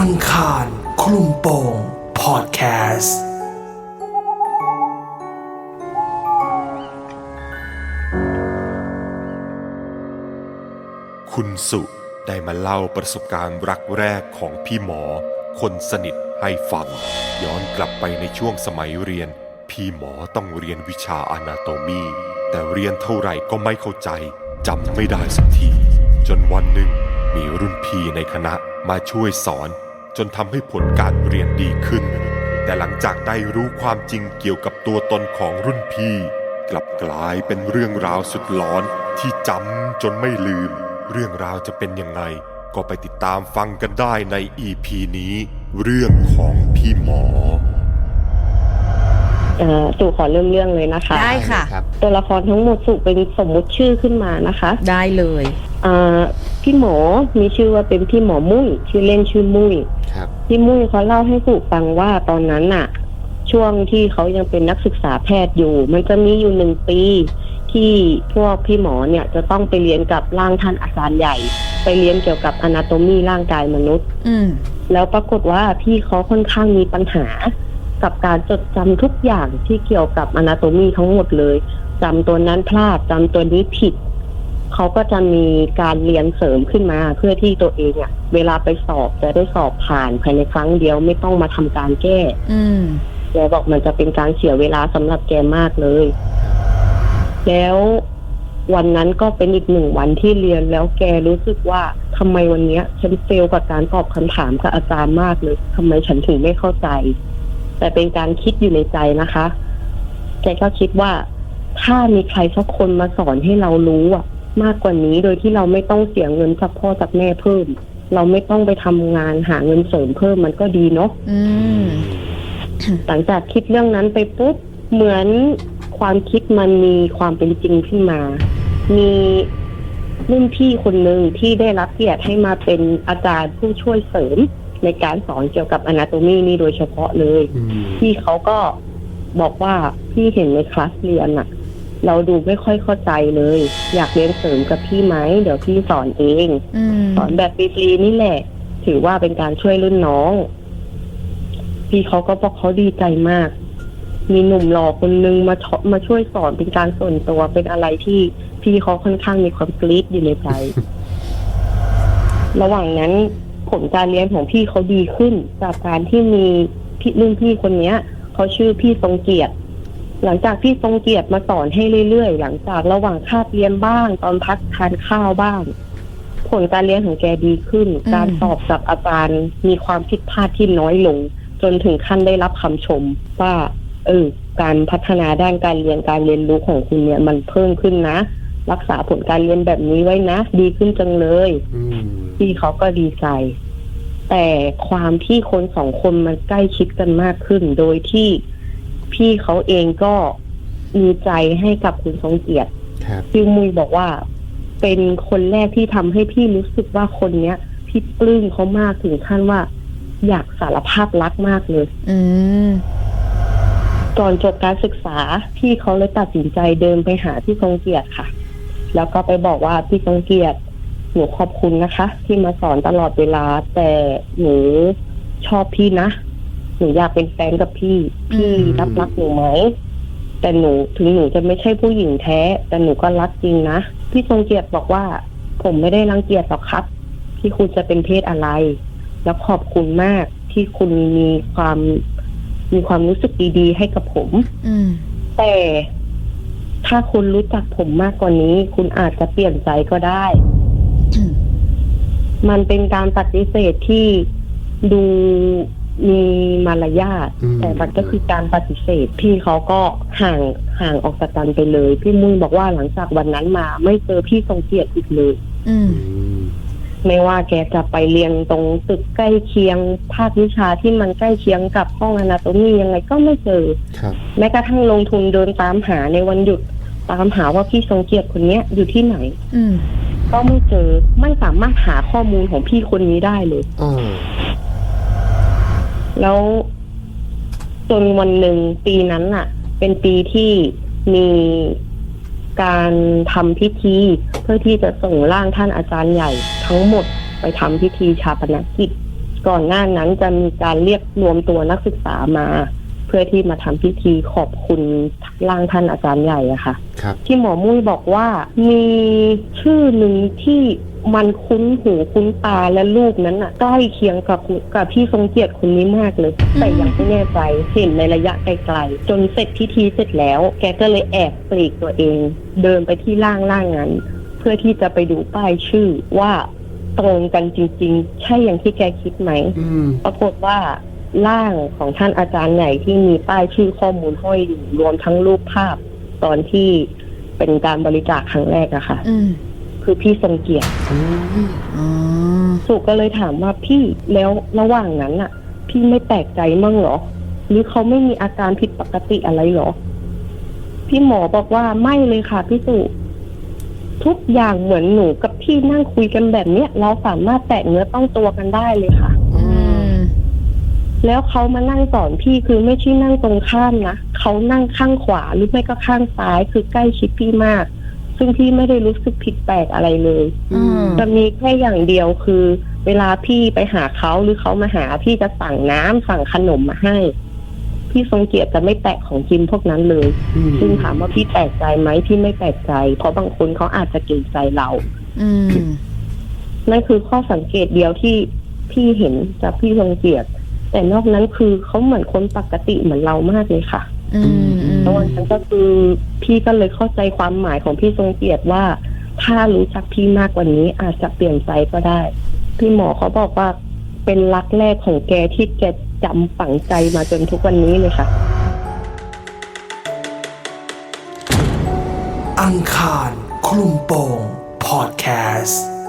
อังคาร คลุมโปงพอดแคสต์คุณสุได้มาเล่าประสบการณ์รักแรกของพี่หมอ คนสนิทให้ฟัง ย้อนกลับไปในช่วงสมัยเรียน พี่หมอต้องเรียนวิชาอนาโตมี แต่เรียนเท่าไหร่ก็ไม่เข้าใจจำไม่ได้สักที จนวันหนึ่งมีรุ่นพี่ในคณะมาช่วยสอน จนทำให้ผลการเรียนดีขึ้น แต่หลังจากได้รู้ความจริงเกี่ยวกับตัวตนของรุ่นพี่ กลับกลายเป็นเรื่องราวสุดหลอนที่จำจนไม่ลืม เรื่องราวจะเป็นยังไง ก็ไปติดตามฟังกันได้ใน EP นี้ เรื่องของพี่หมอเอ่อสู่ขอเริ่มเรื่องเลยนะคะ ได้ค่ะครับตัวละครทั้งหมดสุเป็นสมมุติชื่อขึ้นมานะคะ ได้เลยอ่า พี่หมอมีชื่อว่าเป็นพี่หมอมุ้ยชื่อเล่นชื่อมุ้ยครับ พี่มุ้ยเขาเล่าให้สุฟังว่าตอนนั้นน่ะ ช่วงที่เขายังเป็นนักศึกษาแพทย์อยู่ มันจะมีอยู่หนึ่งปี ที่พวกพี่หมอเนี่ยจะต้องไปเรียนกับร่างท่านอาจารย์ใหญ่ ไปเรียนเกี่ยวกับอนาโตมีร่างกายมนุษย์ อืมแล้วปรากฏว่าพี่เขาค่อนข้างมีปัญหา กับการจดจำทุกอย่างที่เกี่ยวกับอนาโตมีทั้งหมดเลยจำตัวนั้นพลาดจำตัวนี้ผิด เขาก็จะมีการเรียนเสริมขึ้นมา เพื่อที่ตัวเองอะเวลาไปสอบจะได้สอบผ่านภายในครั้งเดียวไม่ต้องมาทำการแก้ อืมแกบอกมันจะเป็นการเสียเวลาสำหรับแกมากเลย แล้ววันนั้นก็เป็นอีกหนึ่งวันที่เรียนแล้วแกรู้สึกว่าทำไมวันเนี้ย ฉันเฟลกับการตอบคำถามกับอาจารย์มากเลยทำไมฉันถึงไม่เข้าใจ แต่เป็นการคิดอยู่ในใจนะคะแกก็คิดว่าถ้ามีใครสักคนมาสอนให้เรารู้อะ มากกว่านี้โดยที่เราไม่ต้องเสียเงินจากพ่อจากแม่เพิ่ม เราไม่ต้องไปทำงานหาเงินเสริมเพิ่มมันก็ดีเนาะอืมหลังจากคิดเรื่องนั้นไปปุ๊บเหมือนความคิดมันมีความเป็นจริงขึ้นมา มีรุ่นพี่คนหนึ่งที่ได้รับเกียรติให้มาเป็นอาจารย์ผู้ช่วยเสริมในการสอนเกี่ยวกับอนาโตมีนี่โดยเฉพาะเลยอืมพี่เขาก็บอกว่าพี่เห็นในคลาสเรียนอะ เราดูไม่ค่อยเข้าใจเลย อยากเรียนเสริมกับพี่ไหมเดี๋ยวพี่สอนเอง อืมสอนแบบฟรีๆนี่แหละ ถือว่าเป็นการช่วยรุ่นน้อง พี่เขาก็บอกเขาดีใจมาก มีหนุ่มหล่อคนนึงมาชมาช่วยสอนเป็นการส่วนตัวเป็นอะไรที่พี่เขาค่อนข้างมีความกรี๊ดอยู่ในใจ ระหว่างนั้นผลการเรียนของพี่เขาดีขึ้น จากการที่มีพี่รุ่นพี่คนเนี้ยเขาชื่อพี่ทรงเกียรติ หลังจากพี่ทรงเกียรติมาสอนให้เรื่อยๆ หลังจากระหว่างคาบเรียนบ้าง ตอนพักทานข้าวบ้าง ผลการเรียนของแกดีขึ้น การสอบกับอาจารย์มีความผิดพลาดที่น้อยลง จนถึงขั้นได้รับคำชมว่า เออ การพัฒนาด้านการเรียนการเรียนรู้ของคุณเนี่ยมันเพิ่มขึ้นนะ รักษาผลการเรียนแบบนี้ไว้นะ ดีขึ้นจังเลยอืมพี่เขาก็ดีใจแต่ความที่คนสองคนมันใกล้ชิดกันมากขึ้น โดยที่ พี่เขาเองก็มีใจให้กับคุณทรงเกียรติครับพี่มุยบอกว่า เป็นคนแรกที่ทำให้พี่รู้สึกว่าคนเนี้ยพี่ปลื้มเขามากถึงขั้นว่า อยากสารภาพรักมากเลย อืมก่อนจบการศึกษา พี่เขาเลยตัดสินใจเดินไปหาพี่ทรงเกียรติค่ะ แล้วก็ไปบอกว่าพี่ทรงเกียรติหนูขอบคุณนะคะ ที่มาสอนตลอดเวลาแต่หนูชอบพี่นะ หนูอยากเป็นแฟนกับพี่ พี่อืมรับรักหนูไหมแต่หนูถึงหนูจะไม่ใช่ผู้หญิงแท้ แต่หนูก็รักจริงนะพี่ทรงเกียรติบอกว่า ผมไม่ได้รังเกียจหรอกครับ ที่คุณจะเป็นเพศอะไร แล้วขอบคุณมากที่คุณมีความมีความรู้สึกดีๆ ให้กับผมอืมแต่ถ้าคุณรู้จักผมมากกว่านี้ คุณอาจจะเปลี่ยนใจก็ได้ มันเป็นการปฏิเสธที่ดู มีมารยาทอืม แต่มันก็คือการปฏิเสธ พี่เขาก็ห่างห่างออกจากกันไปเลย พี่มุ้ยบอกว่าหลังจากวันนั้นมา ไม่เจอพี่ทรงเกียรติอีกเลยอืมอืม ไม่ว่าแกจะไปเรียนตรงตึกใกล้เคียงภาควิชาที่มันใกล้เคียงกับห้องอนาโตมียังไงก็ไม่เจอ ครับ แม้กระทั่งลงทุนเดินตามหาในวันหยุดตามหาว่าพี่ทรงเกียรติคนเนี้ยอยู่ที่ไหน อืม ก็ไม่เจอไม่สามารถหาข้อมูลของพี่คนนี้ได้เลย อ่า แล้วจนวันหนึ่งปีนั้นน่ะ เป็นปีที่มีการทำพิธีเพื่อที่จะส่งร่างท่านอาจารย์ใหญ่ทั้งหมดไปทำพิธีชาปนกิจ ก่อนหน้านั้นจะมีการเรียกรวมตัวนักศึกษามา เพื่อที่มาทำพิธีขอบคุณร่างท่านอาจารย์ใหญ่อะค่ะครับที่หมอมุ้ยบอกว่ามีชื่อหนึ่งที่ มันคุ้นหูคุ้นตาและรูปนั้นน่ะใกล้เคียงกับคุณกับพี่ทรงเกียรติคนนี้มากเลย แต่ยังไม่แน่ใจเห็นในระยะไกลๆจนเสร็จพิธีเสร็จแล้ว แกก็เลยแอบปลีกตัวเอง เดินไปที่ล่างล่างนั้น เพื่อที่จะไปดูป้ายชื่อว่าตรงกันจริง ๆ ใช่อย่างที่แกคิดไหมอืมปรากฏว่าร่างของท่านอาจารย์ใหญ่ที่มีป้ายชื่อข้อมูลห้อยอยู่รวมทั้งรูปภาพตอนที่เป็นการบริจาคครั้งแรกอะค่ะอืม คือพี่ทรงเกียรติอ๋อสุก็เลยถามว่าพี่แล้วระหว่างนั้นอะพี่ไม่แปลกใจมั่งเหรอ หรือเขาไม่มีอาการผิดปกติอะไรเหรอ พี่หมอบอกว่าไม่เลยค่ะพี่สุทุกอย่างเหมือนหนูกับพี่นั่งคุยกันแบบเนี้ยเราสามารถแตะเนื้อต้องตัวกันได้เลยค่ะอืมแล้วเขามานั่งสอนพี่คือไม่ใช่นั่งตรงข้ามนะเขานั่งข้างขวาหรือไม่ก็ข้างซ้ายคือใกล้ชิดพี่มาก ซึ่งพี่ไม่ได้รู้สึกผิดแปลกอะไรเลย อืม จะมีแค่อย่างเดียวคือ เวลาพี่ไปหาเขาหรือเขามาหาพี่จะสั่งน้ำสั่งขนมมาให้ พี่ทรงเกียรติจะไม่แตะของกินพวกนั้นเลย อืมซึ่งถามว่าพี่แปลกใจไหมพี่ไม่แปลกใจ เพราะบางคนเขาอาจจะเกรงใจเรา อืม นั่นคือข้อสังเกตเดียวที่พี่เห็นจากพี่ทรงเกียรติแต่นอกนั้นคือเขาเหมือนคนปกติเหมือนเรามากเลยค่ะ อืมอืม แล้ววันนั้นก็คือพี่ก็เลยเข้าใจความหมายของพี่ทรงเกียรติว่า ถ้ารู้จักพี่มากกว่านี้อาจจะเปลี่ยนใจก็ได้ พี่หมอเขาบอกว่าเป็นรักแรกของแกที่แกจำฝังใจมาจนทุกวันนี้เลยค่ะ อังคารคลุมโปงพอดแคสต์